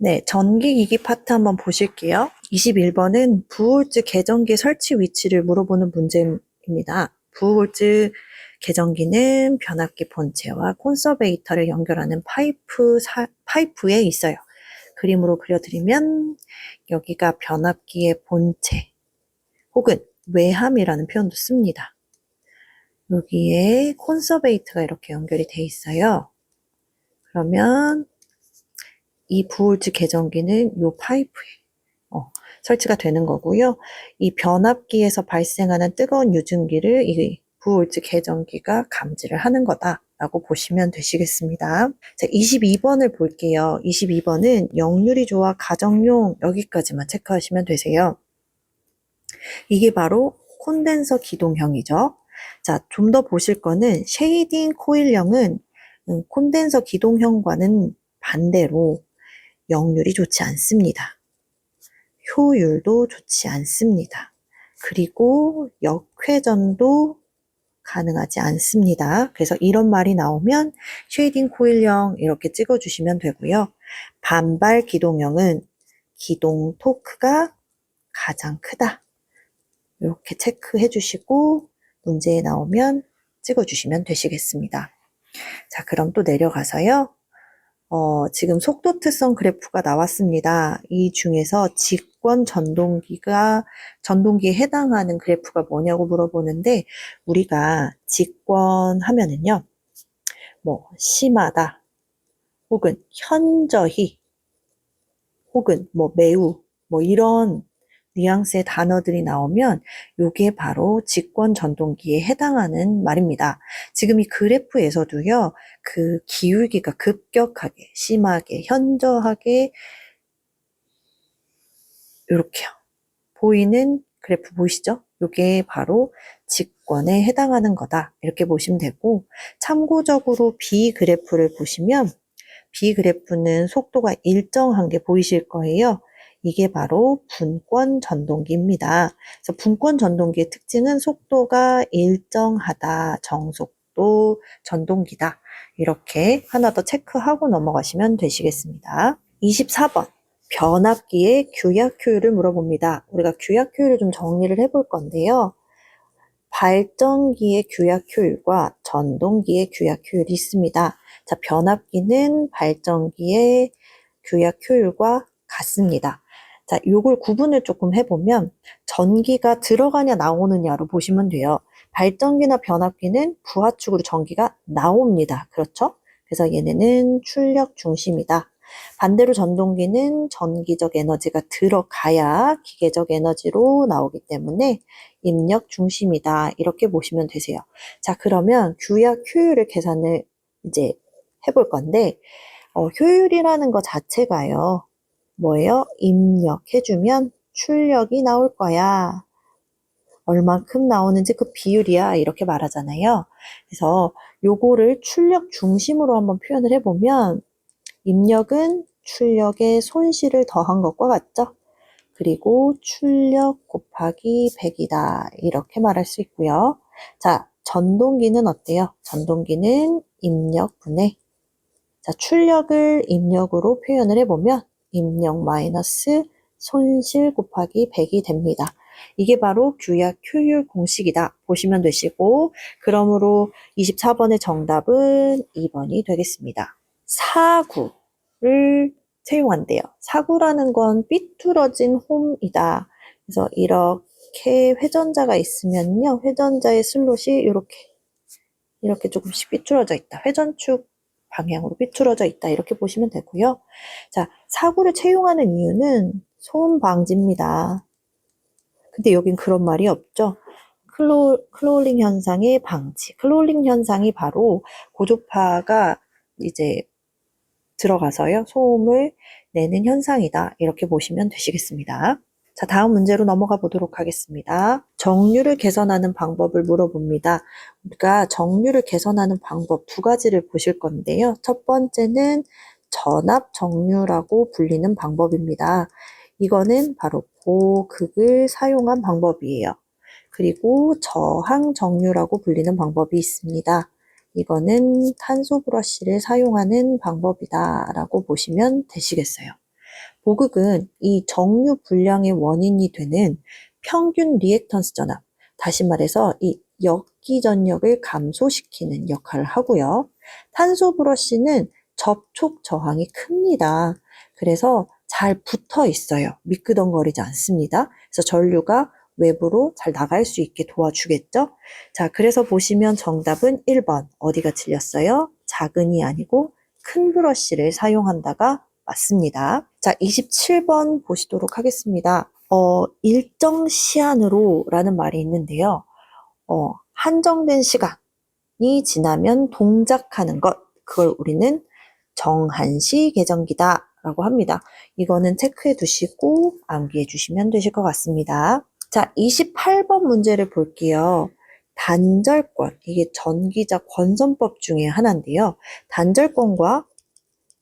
네, 전기기기 파트 한번 보실게요. 21번은 부홀즈 계전기 설치 위치를 물어보는 문제입니다. 부홀즈 계전기는 변압기 본체와 콘서베이터를 연결하는 파이프, 사- 파이프에 있어요. 그림으로 그려드리면 여기가 변압기의 본체 혹은 외함이라는 표현도 씁니다. 여기에 콘서베이터가 이렇게 연결이 돼 있어요. 그러면 이 부홀즈 계전기는 요 파이프에 어, 설치가 되는 거고요. 이 변압기에서 발생하는 뜨거운 유증기를 이 부홀즈 계전기가 감지를 하는 거다라고 보시면 되시겠습니다. 자, 22번을 볼게요. 22번은 역유리 조화 가정용 여기까지만 체크하시면 되세요. 이게 바로 콘덴서 기동형이죠. 자, 좀 더 보실 거는 쉐이딩 코일형은 음, 콘덴서 기동형과는 반대로 역률이 좋지 않습니다. 효율도 좋지 않습니다. 그리고 역회전도 가능하지 않습니다. 그래서 이런 말이 나오면 쉐이딩 코일형 이렇게 찍어주시면 되고요. 반발 기동형은 기동 토크가 가장 크다. 이렇게 체크해 주시고 문제에 나오면 찍어주시면 되시겠습니다. 자, 그럼 또 내려가서요. 어, 지금 속도 특성 그래프가 나왔습니다. 이 중에서 직권 전동기가, 전동기에 해당하는 그래프가 뭐냐고 물어보는데, 우리가 직권 하면은요, 뭐, 심하다, 혹은 현저히, 혹은 뭐, 매우, 뭐, 이런 뉘앙스의 단어들이 나오면, 요게 바로 직권 전동기에 해당하는 말입니다. 지금 이 그래프에서도요, 그 기울기가 급격하게, 심하게, 현저하게 이렇게요. 보이는 그래프 보이시죠? 이게 바로 직권에 해당하는 거다. 이렇게 보시면 되고 참고적으로 B 그래프를 보시면 B 그래프는 속도가 일정한 게 보이실 거예요. 이게 바로 분권 전동기입니다. 그래서 분권 전동기의 특징은 속도가 일정하다, 정속도 전동기다. 이렇게 하나 더 체크하고 넘어가시면 되시겠습니다. 24번. 변압기의 규약 효율을 물어봅니다. 우리가 규약 효율을 좀 정리를 해볼 건데요. 발전기의 규약 효율과 전동기의 규약 효율이 있습니다. 자, 변압기는 발전기의 규약 효율과 같습니다. 자, 요걸 구분을 조금 해보면 전기가 들어가냐 나오느냐로 보시면 돼요. 발전기나 변압기는 부하축으로 전기가 나옵니다. 그렇죠? 그래서 얘네는 출력 중심이다. 반대로 전동기는 전기적 에너지가 들어가야 기계적 에너지로 나오기 때문에 입력 중심이다. 이렇게 보시면 되세요. 자, 그러면 규약 효율을 계산을 이제 해볼 건데, 어, 효율이라는 것 자체가요. 뭐예요? 입력해주면 출력이 나올 거야. 얼만큼 나오는지 그 비율이야. 이렇게 말하잖아요. 그래서 요거를 출력 중심으로 한번 표현을 해보면 입력은 출력의 손실을 더한 것과 같죠? 그리고 출력 곱하기 100이다. 이렇게 말할 수 있고요. 자, 전동기는 어때요? 전동기는 입력 분해. 자, 출력을 입력으로 표현을 해보면 입력 마이너스 손실 곱하기 100이 됩니다. 이게 바로 규약 효율 공식이다. 보시면 되시고, 그러므로 24번의 정답은 2번이 되겠습니다. 사구를 채용한대요. 사구라는 건 삐뚤어진 홈이다. 그래서 이렇게 회전자가 있으면요. 회전자의 슬롯이 이렇게, 이렇게 조금씩 삐뚤어져 있다. 회전축 방향으로 삐뚤어져 있다. 이렇게 보시면 되고요. 자, 사구를 채용하는 이유는 소음 방지입니다. 근데 여긴 그런 말이 없죠. 클로, 클로링 현상의 방지. 클로링 현상이 바로 고조파가 이제 들어가서요. 소음을 내는 현상이다. 이렇게 보시면 되시겠습니다. 자, 다음 문제로 넘어가 보도록 하겠습니다. 정류를 개선하는 방법을 물어봅니다. 우리가 정류를 개선하는 방법 두 가지를 보실 건데요. 첫 번째는 전압 정류라고 불리는 방법입니다. 이거는 바로 고극을 사용한 방법이에요. 그리고 저항 정류라고 불리는 방법이 있습니다. 이거는 탄소 브러쉬를 사용하는 방법이다 라고 보시면 되시겠어요. 고극은 이 정류 불량의 원인이 되는 평균 리액턴스 전압, 다시 말해서 이 역기 전력을 감소시키는 역할을 하고요. 탄소 브러쉬는 접촉 저항이 큽니다. 그래서 잘 붙어 있어요. 미끄덩거리지 않습니다. 그래서 전류가 외부로 잘 나갈 수 있게 도와주겠죠? 자, 그래서 보시면 정답은 1번. 어디가 틀렸어요? 작은이 아니고 큰 브러쉬를 사용한다가 맞습니다. 자, 27번 보시도록 하겠습니다. 어, 일정 시한으로 라는 말이 있는데요. 어, 한정된 시간이 지나면 동작하는 것. 그걸 우리는 정한시 계정기다 라고 합니다. 이거는 체크해 두시고 암기해 주시면 되실 것 같습니다. 자, 28번 문제를 볼게요. 단절권, 이게 전기자 권선법 중에 하나인데요. 단절권과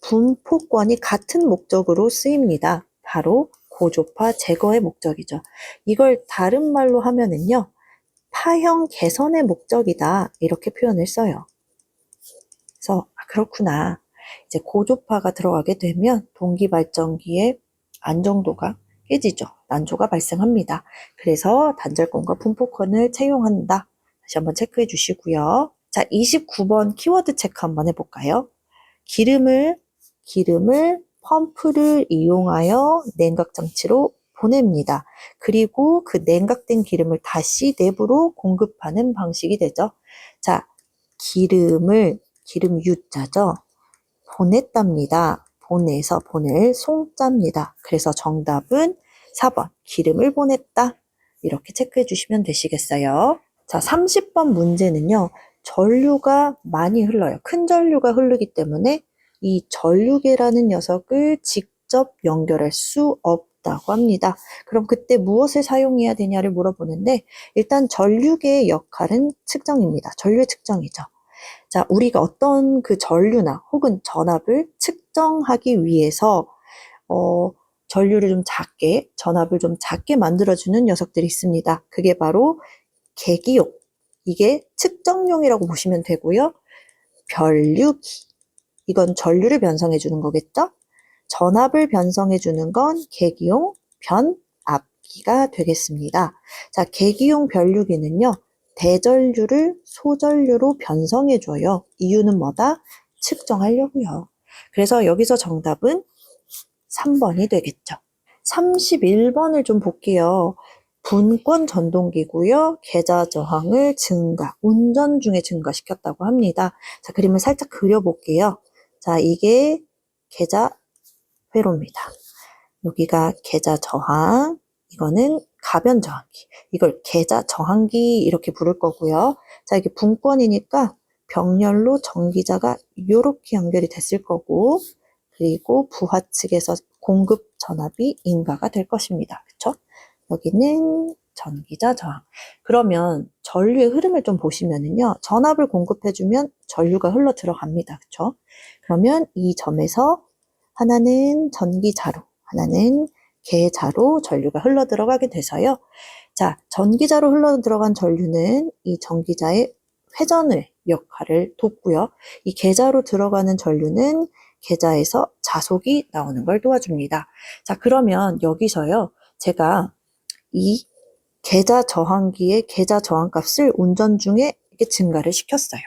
분포권이 같은 목적으로 쓰입니다. 바로 고조파 제거의 목적이죠. 이걸 다른 말로 하면은요, 파형 개선의 목적이다. 이렇게 표현을 써요. 그래서, 아, 그렇구나. 이제 고조파가 들어가게 되면 동기 발전기의 안정도가 깨지죠. 난조가 발생합니다. 그래서 단절권과 분포권을 채용한다. 다시 한번 체크해 주시고요. 자, 29번 키워드 체크 한번 해볼까요? 기름을, 기름을 펌프를 이용하여 냉각 장치로 보냅니다. 그리고 그 냉각된 기름을 다시 내부로 공급하는 방식이 되죠. 자, 기름을, 기름 U자죠. 보냈답니다. 보내서 보낼 송자입니다. 그래서 정답은 4번 기름을 보냈다. 이렇게 체크해 주시면 되시겠어요. 자, 30번 문제는요. 전류가 많이 흘러요. 큰 전류가 흐르기 때문에 이 전류계라는 녀석을 직접 연결할 수 없다고 합니다. 그럼 그때 무엇을 사용해야 되냐를 물어보는데 일단 전류계의 역할은 측정입니다. 전류의 측정이죠. 자, 우리가 어떤 그 전류나 혹은 전압을 측정하기 위해서 어, 전류를 좀 작게, 전압을 좀 작게 만들어주는 녀석들이 있습니다. 그게 바로 계기용. 이게 측정용이라고 보시면 되고요. 변류기. 이건 전류를 변성해 주는 거겠죠? 전압을 변성해 주는 건 계기용 변압기가 되겠습니다. 자, 계기용 변류기는요. 대전류를 소전류로 변성해 줘요. 이유는 뭐다? 측정하려고요. 그래서 여기서 정답은 3번이 되겠죠. 31번을 좀 볼게요. 분권 전동기고요. 계좌 저항을 증가, 운전 중에 증가시켰다고 합니다. 자, 그림을 살짝 그려볼게요. 자, 이게 계좌 회로입니다. 여기가 계좌 저항, 이거는 가변 저항기. 이걸 계좌 저항기 이렇게 부를 거고요. 자, 이게 분권이니까 병렬로 전기자가 이렇게 연결이 됐을 거고, 그리고 부하 측에서 공급 전압이 인가가 될 것입니다. 그쵸? 여기는 전기자 저항. 그러면 전류의 흐름을 좀 보시면은요, 전압을 공급해주면 전류가 흘러 들어갑니다. 그쵸? 그러면 이 점에서 하나는 전기자로, 하나는 계자로 전류가 흘러 들어가게 돼서요. 자, 전기자로 흘러 들어간 전류는 이 전기자의 회전을 역할을 돕고요. 이 계자로 들어가는 전류는 계좌에서 자속이 나오는 걸 도와줍니다. 자, 그러면 여기서요. 제가 이 계좌 저항기의 계좌 저항값을 운전 중에 증가를 시켰어요.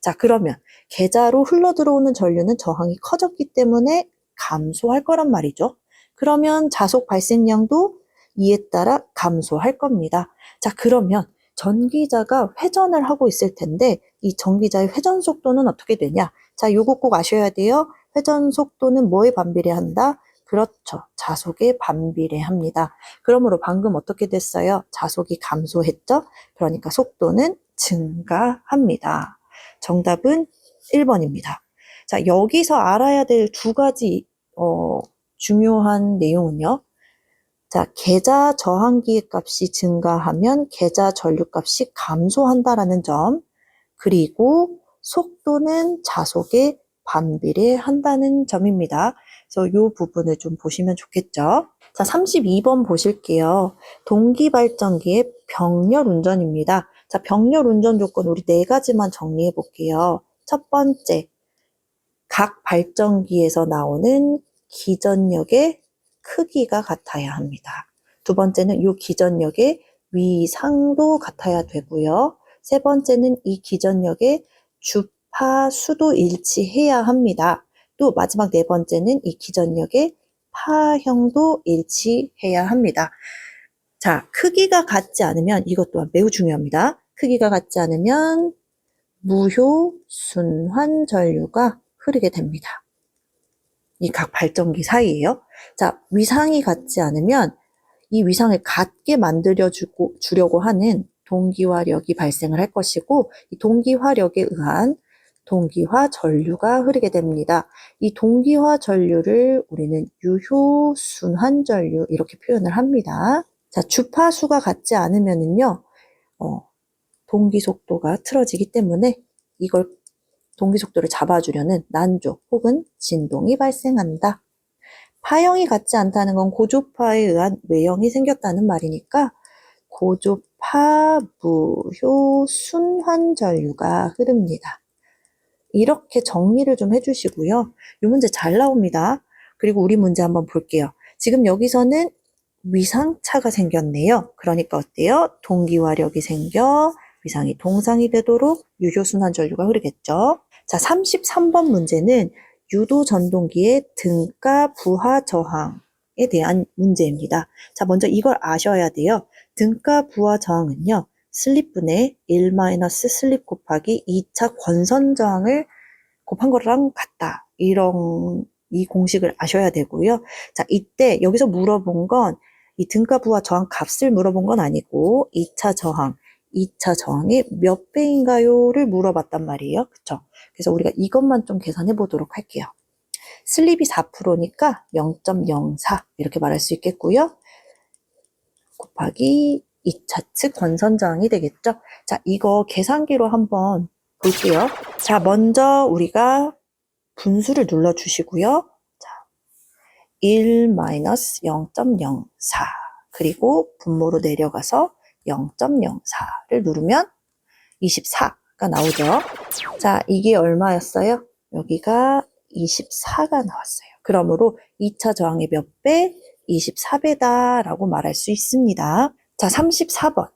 자, 그러면 계좌로 흘러 들어오는 전류는 저항이 커졌기 때문에 감소할 거란 말이죠. 그러면 자속 발생량도 이에 따라 감소할 겁니다. 자, 그러면 전기자가 회전을 하고 있을 텐데 이 전기자의 회전 속도는 어떻게 되냐? 자, 요거 꼭 아셔야 돼요. 회전 속도는 뭐에 반비례한다? 그렇죠. 자속에 반비례합니다. 그러므로 방금 어떻게 됐어요? 자속이 감소했죠? 그러니까 속도는 증가합니다. 정답은 1번입니다. 자, 여기서 알아야 될 두 가지 어, 중요한 내용은요. 자, 계좌 저항기의 값이 증가하면 계좌 전류값이 감소한다라는 점, 그리고 속도는 자속에 반비례한다는 점입니다. 그래서 이 부분을 좀 보시면 좋겠죠. 자, 32번 보실게요. 동기발전기의 병렬 운전입니다. 자, 병렬 운전 조건 우리 네 가지만 정리해 볼게요. 첫 번째, 각 발전기에서 나오는 기전력의 크기가 같아야 합니다. 두 번째는 이 기전력의 위상도 같아야 되고요. 세 번째는 이 기전력의 주파수도 일치해야 합니다. 또 마지막 네 번째는 이 기전력의 파형도 일치해야 합니다. 자, 크기가 같지 않으면 이것 또한 매우 중요합니다. 크기가 같지 않으면 무효 순환 전류가 흐르게 됩니다. 이 각 발전기 사이에요. 자, 위상이 같지 않으면 이 위상을 같게 만들어 주고, 주려고 하는 동기화력이 발생을 할 것이고, 이 동기화력에 의한 동기화 전류가 흐르게 됩니다. 이 동기화 전류를 우리는 유효 순환 전류 이렇게 표현을 합니다. 자, 주파수가 같지 않으면은요, 어, 동기 속도가 틀어지기 때문에 이걸 동기 속도를 잡아주려는 난조 혹은 진동이 발생한다. 파형이 같지 않다는 건 고조파에 의한 외형이 생겼다는 말이니까 고조파 무효 순환 전류가 흐릅니다. 이렇게 정리를 좀 해주시고요. 이 문제 잘 나옵니다. 그리고 우리 문제 한번 볼게요. 지금 여기서는 위상차가 생겼네요. 그러니까 어때요? 동기화력이 생겨 위상이 동상이 되도록 유효순환 전류가 흐르겠죠. 자, 33번 문제는 유도 전동기의 등가 부하 저항에 대한 문제입니다. 자, 먼저 이걸 아셔야 돼요. 등가 부하 저항은요. 슬립분의 1 슬립 곱하기 2차 권선 저항을 곱한 거랑 같다. 이런 이 공식을 아셔야 되고요. 자, 이때 여기서 물어본 건 이 등가 부하 저항 값을 물어본 건 아니고 2차 저항, 2차 저항이 몇 배인가요를 물어봤단 말이에요. 그쵸? 그래서 우리가 이것만 좀 계산해 보도록 할게요. 슬립이 4%니까 0.04 이렇게 말할 수 있겠고요. 곱하기 2차 측 권선 저항이 되겠죠. 자, 이거 계산기로 한번 볼게요. 자, 먼저 우리가 분수를 눌러 주시고요. 자, 1-0.04 그리고 분모로 내려가서 0.04를 누르면 24가 나오죠. 자, 이게 얼마였어요? 여기가 24가 나왔어요. 그러므로 2차 저항의 몇 배? 24배다라고 말할 수 있습니다. 자, 34번.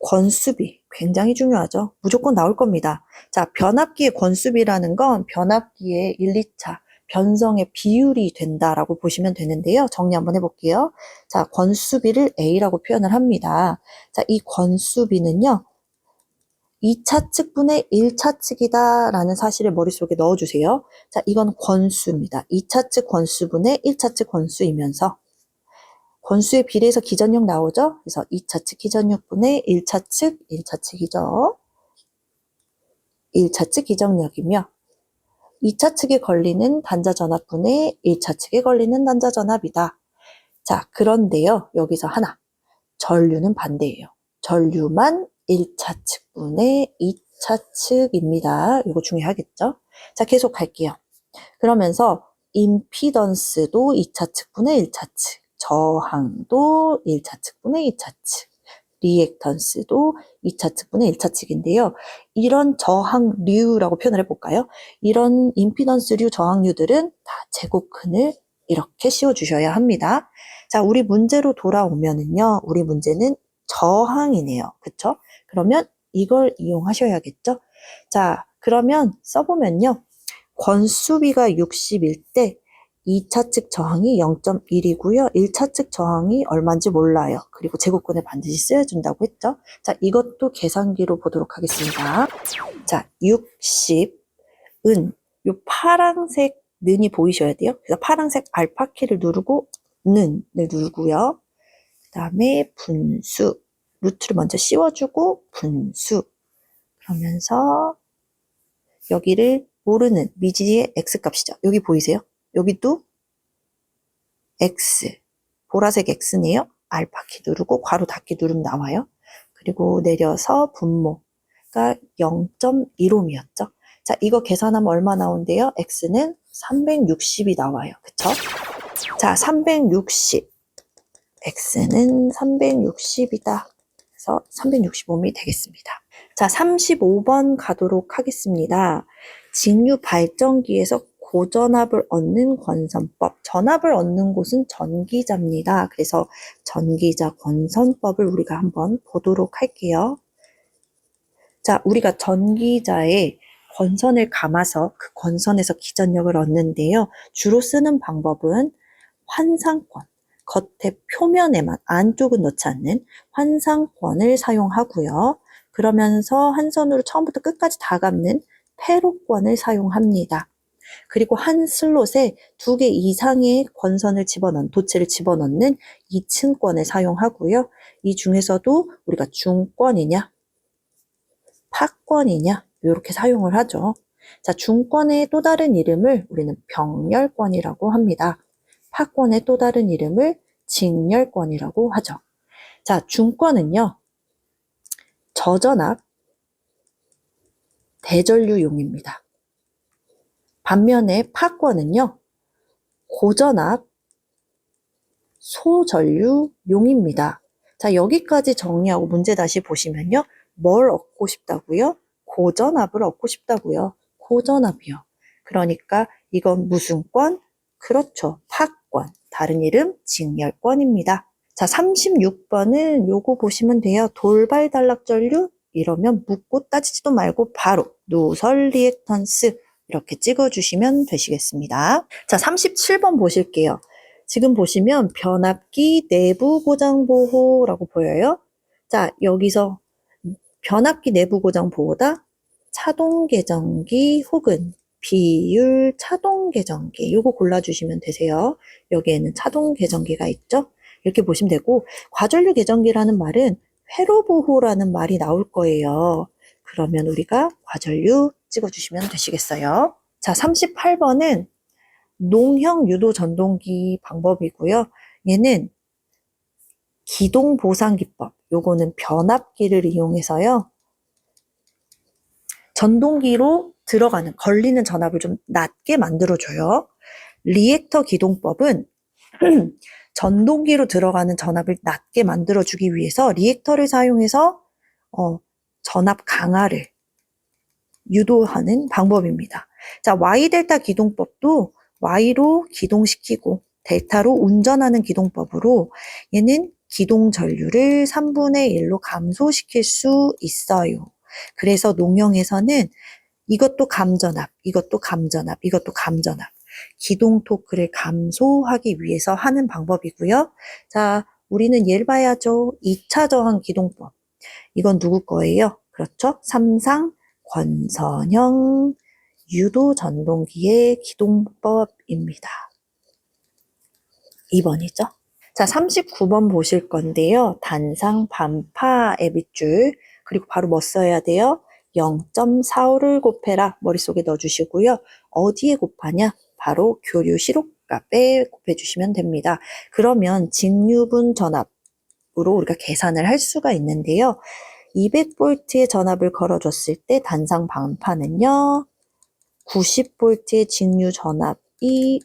권수비. 굉장히 중요하죠. 무조건 나올 겁니다. 자, 변압기의 권수비라는 건 변압기의 1, 2차 변성의 비율이 된다라고 보시면 되는데요. 정리 한번 해볼게요. 자, 권수비를 A라고 표현을 합니다. 자, 이 권수비는요. 2차 측분의 1차 측이다라는 사실을 머릿속에 넣어주세요. 자, 이건 권수입니다. 2차 측 권수분의 1차 측 권수이면서 권수에 비례해서 기전력 나오죠? 그래서 2차 측 기전력분의 1차 측, 1차 측이죠. 1차 측 기전력이며 2차 측에 걸리는 단자 전압분의 1차 측에 걸리는 단자 전압이다. 자, 그런데요. 여기서 하나. 전류는 반대예요. 전류만 1차 측분의 2차 측입니다. 이거 중요하겠죠? 자, 계속 갈게요. 그러면서 임피던스도 2차 측분의 1차 측, 저항도 1차 측분의 2차 측, 리액턴스도 2차 측분의 1차 측인데요. 이런 저항류라고 표현을 해볼까요? 이런 임피던스류 저항류들은 다 제곱근을 이렇게 씌워주셔야 합니다. 자, 우리 문제로 돌아오면은요, 우리 문제는 저항이네요. 그쵸? 그러면 이걸 이용하셔야겠죠? 자, 그러면 써보면요. 권수비가 60일 때 2차 측 저항이 0.1이고요. 1차 측 저항이 얼마인지 몰라요. 그리고 제곱근을 반드시 써야준다고 했죠. 자, 이것도 계산기로 보도록 하겠습니다. 자, 60은 요 파란색 는이 보이셔야 돼요. 그래서 파란색 알파 키를 누르고 는을 누르고요. 그 다음에 분수 루트를 먼저 씌워주고 분수 그러면서 여기를 모르는 미지의 x값이죠. 여기 보이세요? 여기도 x 보라색 x네요. 알파키 누르고 괄호 닫기 누르면 나와요. 그리고 내려서 분모가 0.15였죠. 자, 이거 계산하면 얼마 나온대요? x는 360이 나와요. 그쵸? 자, 360. x는 360이다. 그래서 365미 되겠습니다. 자, 35번 가도록 하겠습니다. 직류 발전기에서 고전압을 얻는 권선법. 전압을 얻는 곳은 전기자입니다. 그래서 전기자 권선법을 우리가 한번 보도록 할게요. 자, 우리가 전기자에 권선을 감아서 그 권선에서 기전력을 얻는데요. 주로 쓰는 방법은 환상권. 겉에 표면에만 안쪽은 넣지 않는 환상권을 사용하고요. 그러면서 한 선으로 처음부터 끝까지 다 감는 패로권을 사용합니다. 그리고 한 슬롯에 두 개 이상의 권선을 집어넣는, 도체를 집어넣는 2층권을 사용하고요. 이 중에서도 우리가 중권이냐, 파권이냐, 이렇게 사용을 하죠. 자, 중권의 또 다른 이름을 우리는 병렬권이라고 합니다. 파권의 또 다른 이름을 직렬권이라고 하죠. 자, 중권은요, 저전압, 대전류용입니다. 반면에 파권은요, 고전압, 소전류 용입니다. 자, 여기까지 정리하고 문제 다시 보시면요. 뭘 얻고 싶다고요? 고전압을 얻고 싶다고요. 고전압이요. 그러니까 이건 무슨 권? 그렇죠. 파권. 다른 이름 직렬권입니다. 자, 36번은 요거 보시면 돼요. 돌발 단락전류 이러면 묻고 따지지도 말고 바로 노설 리액턴스 이렇게 찍어주시면 되시겠습니다. 자, 37번 보실게요. 지금 보시면 변압기 내부 고장 보호라고 보여요. 자, 여기서 변압기 내부 고장 보호다 차동 개정기 혹은 비율 차동 개정기 요거 골라주시면 되세요. 여기에는 차동 개정기가 있죠. 이렇게 보시면 되고 과전류 개정기라는 말은 회로 보호라는 말이 나올 거예요. 그러면 우리가 과전류 찍어주시면 되시겠어요. 자, 38번은 농형 유도 전동기 방법이고요. 얘는 기동 보상 기법. 요거는 변압기를 이용해서요. 전동기로 들어가는 걸리는 전압을 좀 낮게 만들어 줘요. 리액터 기동법은 전동기로 들어가는 전압을 낮게 만들어 주기 위해서 리액터를 사용해서 어, 전압 강화를 유도하는 방법입니다. 자, Y 델타 기동법도 Y로 기동시키고 델타로 운전하는 기동법으로 얘는 기동 전류를 3분의 1로 감소시킬 수 있어요. 그래서 농형에서는 이것도 감전압, 이것도 감전압, 이것도 감전압. 기동 토크를 감소하기 위해서 하는 방법이고요. 자, 우리는 예를 봐야죠. 2차 저항 기동법. 이건 누구 거예요? 그렇죠? 삼상 권선형 유도 전동기의 기동법입니다. 2번이죠. 자, 39번 보실 건데요. 단상 반파의 밑줄. 그리고 바로 뭐 써야 돼요? 0.45를 곱해라. 머릿속에 넣어주시고요. 어디에 곱하냐? 바로 교류 시록값에 곱해주시면 됩니다. 그러면 직류분 전압으로 우리가 계산을 할 수가 있는데요. 200V의 전압을 걸어줬을 때 단상 반파는요. 90V의 직류 전압이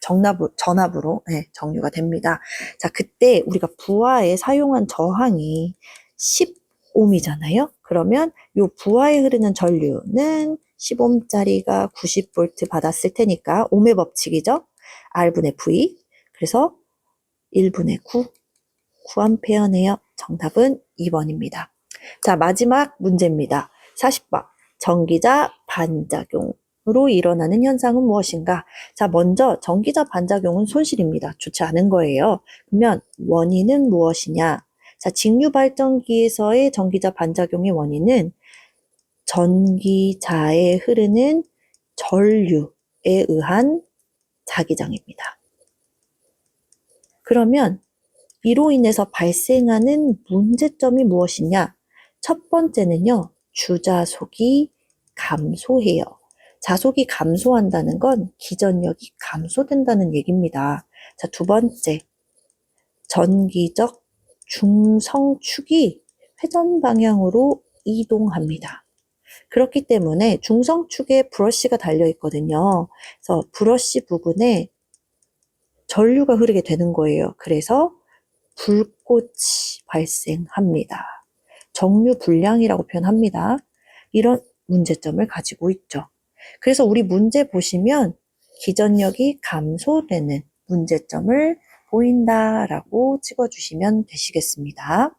정납, 전압으로 네, 정류가 됩니다. 자, 그때 우리가 부하에 사용한 저항이 10옴이잖아요. 그러면 이 부하에 흐르는 전류는 10옴짜리가 90V 받았을 테니까 옴의 법칙이죠. R분의 V. 그래서 1분의 9, 9A네요. 정답은 2번입니다. 자, 마지막 문제입니다. 40번. 전기자 반작용으로 일어나는 현상은 무엇인가? 자, 먼저 전기자 반작용은 손실입니다. 좋지 않은 거예요. 그러면 원인은 무엇이냐? 자, 직류 발전기에서의 전기자 반작용의 원인은 전기자에 흐르는 전류에 의한 자기장입니다. 그러면 이로 인해서 발생하는 문제점이 무엇이냐? 첫 번째는요, 주자속이 감소해요. 자속이 감소한다는 건 기전력이 감소된다는 얘기입니다. 자, 두 번째, 전기적 중성축이 회전 방향으로 이동합니다. 그렇기 때문에 중성축에 브러쉬가 달려 있거든요. 그래서 브러쉬 부분에 전류가 흐르게 되는 거예요. 그래서 불꽃이 발생합니다. 정류 불량이라고 표현합니다. 이런 문제점을 가지고 있죠. 그래서 우리 문제 보시면 기전력이 감소되는 문제점을 보인다라고 찍어주시면 되시겠습니다.